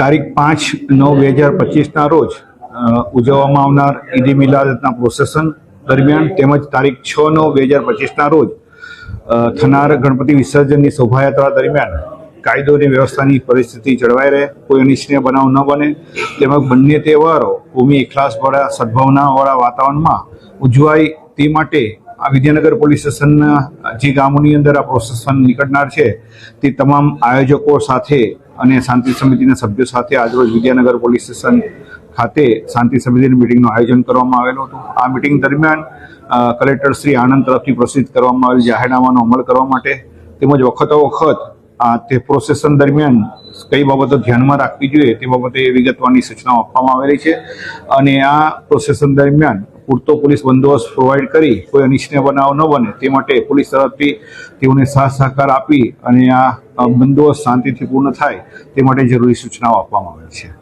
તારીખ પાંચ નવ બે હજાર પચીસના રોજ ઉજવવામાં આવનાર ઈદી મિલાદના પ્રોસેસન દરમિયાન તેમજ તારીખ છ નવ બે હજાર પચીસના રોજ થનાર ગણપતિ વિસર્જનની શોભાયાત્રા દરમિયાન કાયદો અને વ્યવસ્થાની પરિસ્થિતિ જળવાઈ રહે, કોઈ અનિચ્છનીય બનાવ ન બને. તેમજ બંને તહેવારો, ભૂમિ ઇખલાસવાળા સદભાવનાવાળા વાતાવરણમાં ઉજવાય તે માટે આ વિદ્યાનગર પોલીસ સ્ટેશનના જે ગામોની અંદર આ પ્રોસેસન નીકળનાર છે, તે તમામ આયોજકો સાથે અને શાંતિ સમિતિના સભ્યો સાથે આજરોજ વિદ્યાનગર પોલીસ સ્ટેશન ખાતે શાંતિ સમિતિની મિટિંગનું આયોજન કરવામાં આવેલું હતું. આ મિટિંગ દરમિયાન કલેક્ટર શ્રી આનંદ તરફથી પ્રસિદ્ધ કરવામાં આવેલ જાહેરનામાનો અમલ કરવા માટે તેમજ વખતો વખત આ તે પ્રોસેસન દરમિયાન કઈ બાબતો ધ્યાનમાં રાખવી જોઈએ તે બાબતે વિગતવાની સૂચનાઓ આપવામાં આવેલી છે. અને આ પ્રોસેસન દરમિયાન પૂરતો પોલીસ બંદોબસ્ત પ્રોવાઈડ કરી, કોઈ અનિચ્છનીય બનાવ ન બને, તે માટે પોલીસ તરફથી તેઓને સાથ સહકાર આપી અને આ બંદોબસ્ત શાંતિથી પૂર્ણ થાય, તે માટે જરૂરી સૂચનાઓ આપવામાં આવેલ છે.